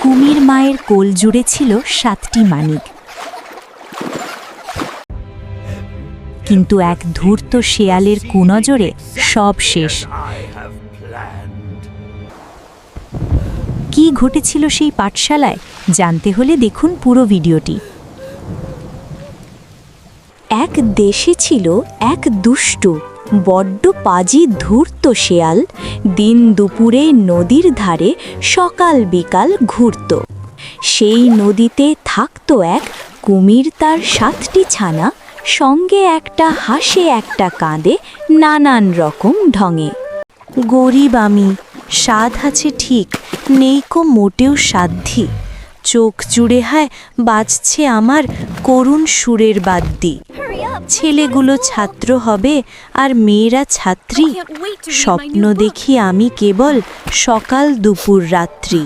কুমির মায়ের কোল জুড়ে ছিল সাতটি মানিক। কিন্তু এক ধূর্ত শেয়ালের কুনজরে সব শেষ। কি ঘটেছিল সেই পাঠশালায় জানতে হলে দেখুন পুরো ভিডিওটি। এক দেশে ছিল এক দুষ্টু বড্ড পাজি ধূর্ত শেয়াল দিন দুপুরে নদীর ধারে, সকাল বিকাল ঘুরত। সেই নদীতে থাকতো এক কুমির তার সাতটি ছানা, সঙ্গে একটা হাসে একটা কাঁদে নানান রকম ঢঙে। গরিব আমি, স্বাদ আছে ঠিক, নেই কো মোটেও সাধ্যি। চোখ জুড়ে হায় বাজছে আমার করুণ সুরের বাদ্যি। ছেলেগুলো ছাত্র হবে আর মেয়েরা ছাত্রী। স্বপ্ন দেখি আমি কেবল সকাল দুপুর রাত্রি।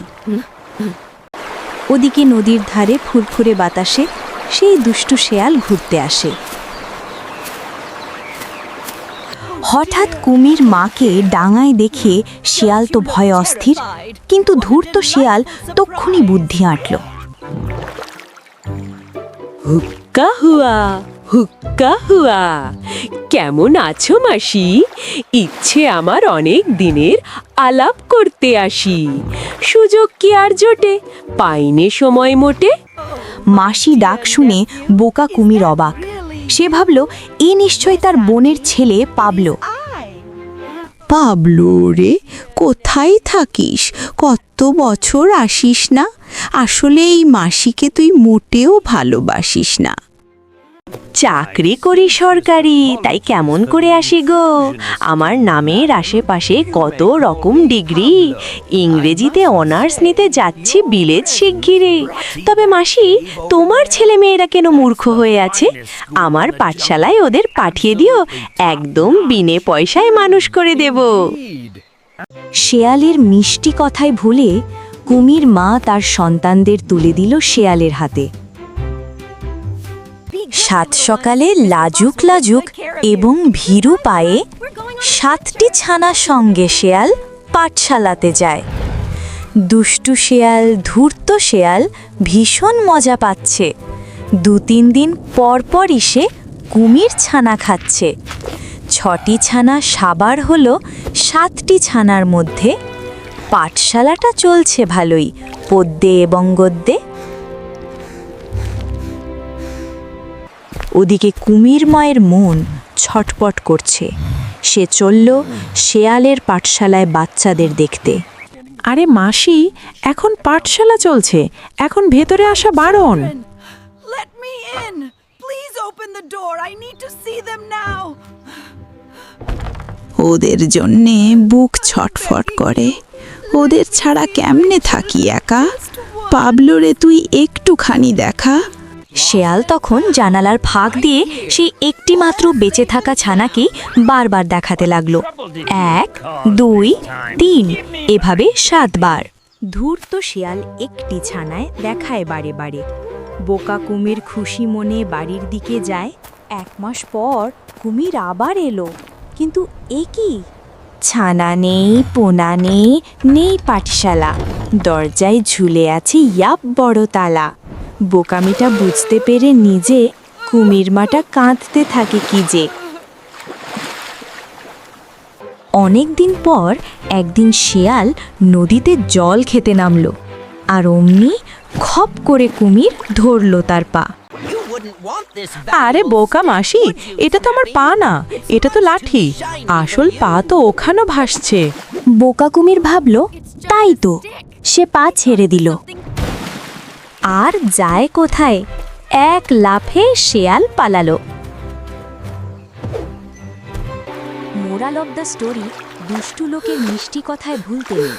ওদিকে নদীর ধারে ফুরফুরে বাতাসে সেই দুষ্টু শেয়াল ঘুরতে আসে। হঠাৎ কুমির মাকে ডাঙায় দেখে শিয়াল তো ভয়ে অস্থির কিন্তু ধূর্ত শিয়াল তক্ষুনি বুদ্ধি আঁটল। হুক্কা হুয়া! হুক্কা হুয়া। কেমন আছো মাসি? ইচ্ছে আমার অনেক দিনের আলাপ করতে আসি। সুযোগ কি আর জোটে? পাইনে সময় মোটে। মাসি ডাক শুনে বোকা কুমির অবাক। সে ভাবল এ নিশ্চয় তার বোনের ছেলে পাবলো। পাবলো রে কোথায় থাকিস? কত বছর আসিস না? আসলে এই মাসিকে তুই মোটেও ভালোবাসিস না। চাকরি করি সরকারি, তাই কেমন করে আসি গো? আমার নামের আশেপাশে কত রকম ডিগ্রি। ইংরেজিতে অনার্স নিতে যাচ্ছি বিলেত শিগগিরে তবে মাসি, তোমার ছেলে মেয়েরা কেন মূর্খ হয়ে আছে? আমার পাঠশালায় ওদের পাঠিয়ে দিও, একদম বিনে পয়সায় মানুষ করে দেব। শেয়ালের মিষ্টি কথায় ভুলে কুমির মা তার সন্তানদের তুলে দিল শেয়ালের হাতে। সাত সকালে লাজুক লাজুক এবং ভীরু পায়ে সাতটি ছানা সঙ্গে শেয়াল পাঠশালাতে যায়। দুষ্টু শেয়াল, ধূর্ত শেয়াল ভীষণ মজা পাচ্ছে। দু তিন দিন পর পর এসে কুমির ছানা খাচ্ছে। ছটি ছানা সাবার হলো সাতটি ছানার মধ্যে। পাঠশালাটা চলছে ভালোই, পদ্যে এবং গদ্যে। ওদিকে কুমির মায়ের মন ছটপট করছে। সে চলল শেয়ালের পাঠশালায় বাচ্চাদের দেখতে। আরে মাসি এখন পাঠশালা চলছে। এখন ভেতরে আসা বারণ। Let me in! Please open the door. I need to see them now. ওদের জন্যে বুক ছটফট করে। ওদের ছাড়া কেমনে থাকি একা? পাবলোরে তুই একটুখানি দেখা। শেয়াল তখন জানালার ফাঁক দিয়ে সেই একটি মাত্র বেঁচে থাকা ছানাকেই বারবার দেখাতে লাগল। এক, দুই, তিন, এভাবে সাতবার। ধূর্ত শেয়াল একটি ছানায় দেখায় বারে বারে। বোকা কুমির খুশি মনে বাড়ির দিকে যায়। এক মাস পর কুমির আবার এলো। কিন্তু এ কি? ছানা নেই, পোনা নেই নেই পাঠশালা। দরজায় ঝুলে আছে ইয়াপ বড় তালা। বোকামিটা বুঝতে পেরে নিজে কুমির মাটা কাঁদতে থাকে কি যে। অনেক দিন পর একদিন শেয়াল নদীতে জল খেতে নামলো আর অমনি খপ করে কুমির ধরলো তার পা। আরে বোকা মাসি এটা তো আমার পা না এটা তো লাঠি। আসল পা তো ওখানেও ভাসছে। বোকা কুমির ভাবলো তাই তো সে পা ছেড়ে দিল। আর যায় কোথায়? এক লাফে শেয়াল পালালো। মোরাল অব দ্য স্টোরি দুষ্টু লোকের মিষ্টি কথায় ভুলতে নেই।